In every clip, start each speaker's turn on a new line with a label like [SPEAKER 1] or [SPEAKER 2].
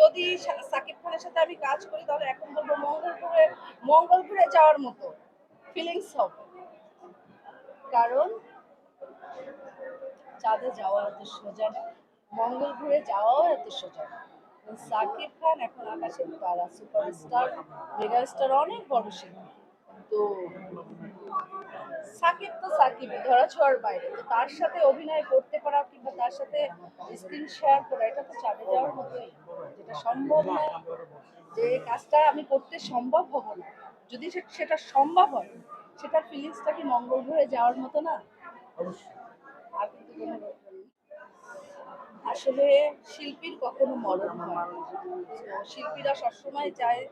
[SPEAKER 1] যদি সাকিব খানের সাথে আমি কাজ করি, তাহলে এখন বলব মঙ্গলপুরে মঙ্গলপুরে যাওয়ার মতো ফিলিংস হবে। কারণ চাঁদে যাওয়া এত সোজা না। মঙ্গল ঘুরে যাওয়াও এত সোজা না। সাকিব খান এখন আকাশের তারা সুপারস্টার মেগাস্টার অনেক বড় শিল্পী। তো সাকিব তো সাকিব ধরা ছোঁয়ার বাইরে। তো তার সাথে অভিনয় করতে পারা কিংবা তার সাথে স্ক্রিন শেয়ার করা, এটা তো চাঁদে যাওয়ার মতোই যেটা সম্ভব না যে কাজটা আমি করতে সম্ভব হব না। যদি সেটা সম্ভব হয় সেটার ফিলিংসটা কি মঙ্গল গ্রহে যাওয়ার মতো না? আর কিন্তু কোনো আসলে শিল্পীর কখনো মরণ হয় শিল্পীরা সবসময় চায়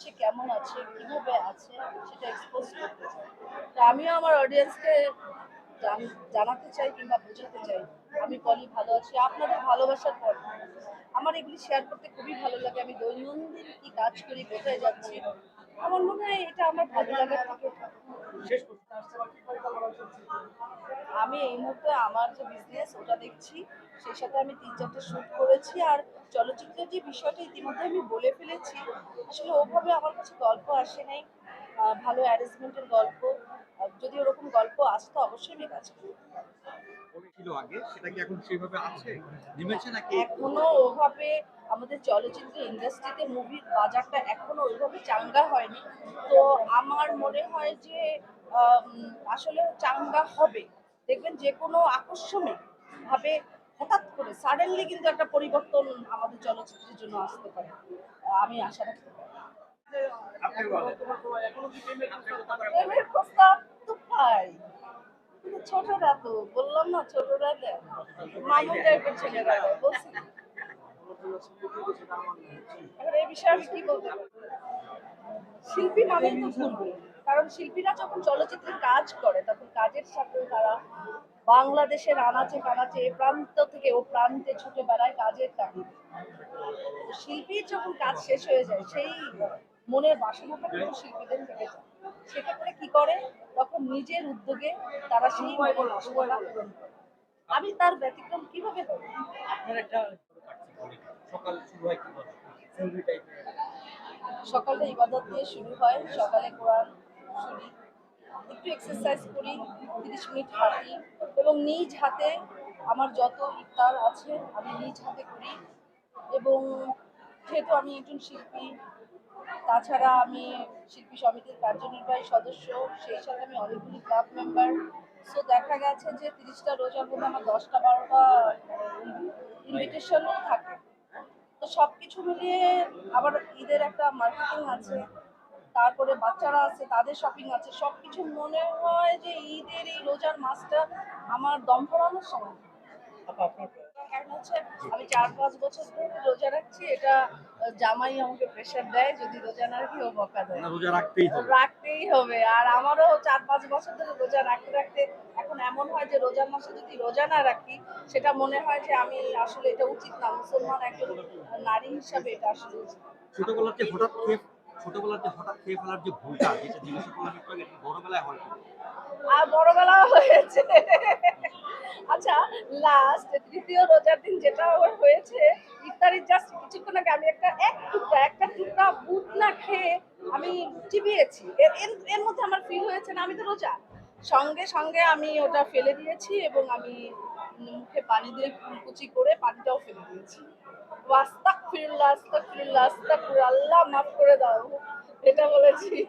[SPEAKER 1] সে কেমন আছে কীভাবে আছে সেটা এক্সপোজ করতে চায়। তো আমিও আমার অডিয়েন্সকে জানাতে চাই কিংবা বোঝাতে চাই আমি পলি ভালো আছি আপনাদের ভালোবাসার পর। আমার এগুলি শেয়ার করতে খুবই ভালো লাগে আমি দৈনন্দিন কি কাজ করি কোথায় যাচ্ছি আমার মনে হয় এটা আমার ভালো লাগার
[SPEAKER 2] করতে
[SPEAKER 1] আমি এই মুহূর্তে আমার যে বিজনেস ওটা দেখছি সেই সাথে আমি তিন চারটে শুট করেছি আর চলচ্চিত্রের যে বিষয়টা ইতিমধ্যে আমি বলে ফেলেছি আসলে ওভাবে আমার কাছে গল্প আসে নাই। ভালো অ্যারেঞ্জমেন্টের গল্প যদি ওরকম গল্প আসতো অবশ্যই আমি কাজ করি
[SPEAKER 2] ছিল আগে? সেটা কি এখন সেইভাবে আছে? নেমেছে নাকি?
[SPEAKER 1] এখনও ওভাবে আমাদের চলচ্চিত্র ইন্ডাস্ট্রিতে মুভির বাজারটা এখনও ওইভাবে চাঙ্গা হয়নি। তো আমার মনে হয় যে আসলে চাঙ্গা হবে। দেখবেন যে কোনো আকস্মিক ভাবে হঠাৎ করে সাডেনলি কিন্তু একটা পরিবর্তন আমাদের চলচ্চিত্রের জন্য আসতে পারে। আমি আশা রাখতে পারি। শিল্পী মানেই তো ভুলবে কারণ শিল্পীরা যখন চলচ্চিত্রে কাজ করে, তখন কাজের সাথে তারা বাংলাদেশের আনাচে কানাচে, এ প্রান্ত থেকে ও প্রান্তে ছুটে বেড়ায় কাজের টাকা শিল্পীর যখন কাজ শেষ হয়ে যায়, সেই মনের বাসনাটা কিন্তু শিল্পীদের থেকে যায়। সেক্ষেত্রে কি করে? তখন নিজের উদ্যোগে তারা সেই মনের বাসনাটা পূরণ করে। আমি তার ব্যতিক্রম কীভাবে
[SPEAKER 2] আপনার একটা শুরু হয়
[SPEAKER 1] সকালে ইবাদত দিয়ে শুরু হয় সকালে কোরআন শুনি একটু এক্সারসাইজ করি তিরিশ মিনিট হাঁটি এবং নিজ হাতে আমার যত ইফতার আছে আমি নিজ হাতে করি এবং যেহেতু আমি একজন শিল্পী তাছাড়া আমি শিল্পী সমিতির কার্যনির্বাহী সদস্য, সেই সাথে আমি অনেকগুলি ক্লাব মেম্বার। সো দেখা গেছে যে তিরিশটা রোজার মধ্যে আমার দশটা, বারোটা ইনভিটেশনও থাকে। তো সব কিছু মিলিয়ে আবার ঈদের একটা মার্কেটিং আছে, তারপরে বাচ্চারা আছে, তাদের শপিং আছে সব কিছু মনে হয় যে ঈদের এই রোজার মাসটা আমার দম ফোরানোর সময়।
[SPEAKER 2] আপনার
[SPEAKER 1] কারণ হচ্ছে আমি চার পাঁচ বছর ধরে রোজা রাখছি এটা জামাই আমাকে প্রেশার দেয় যদি রোজা না রাখি ও বকা দেয়।
[SPEAKER 2] রোজা রাখতেই হবে।
[SPEAKER 1] রাখতেই হবে। আর আমারও চার পাঁচ বছর ধরে রোজা রাখতে রাখতে এখন এমন হয় যে রোজার মাসে যদি রোজা না রাখি সেটা মনে হয় যে আমি আসলে এটা উচিত না। মুসলমান একজন নারী হিসাবে এটা আসলে উচিত
[SPEAKER 2] যে হঠাৎ খেয়ে হঠাৎ খেয়ে ফেলার যে ভুলটা যেটা জিজ্ঞাসা করলাম একটু আগে বড়বেলায় হয়
[SPEAKER 1] আর বড়বেলা হয়েছে। আচ্ছা লাস্ট তৃতীয় রোজার দিন যেটা আমার হয়েছে, ইফতারির জাস্ট কিছুক্ষণ আগে আমি একটা এক টুকরা, একটা টুকরা বুট না খেয়ে আমি চিবিয়েছি। এর, এর- মধ্যে আমার ফিল হয়েছে না, আমি তো রোজা। সঙ্গে সঙ্গে আমি ওটা ফেলে দিয়েছি এবং আমি মুখে পানি দিয়ে কুচি করে পানিটাও ফেলে দিয়েছি। আস্তাক ফিরুল্লাহ আস্তাক ফিরুল্লাহ আস্তাক আল্লাহ মাফ করে দাও। এটা বলেছি।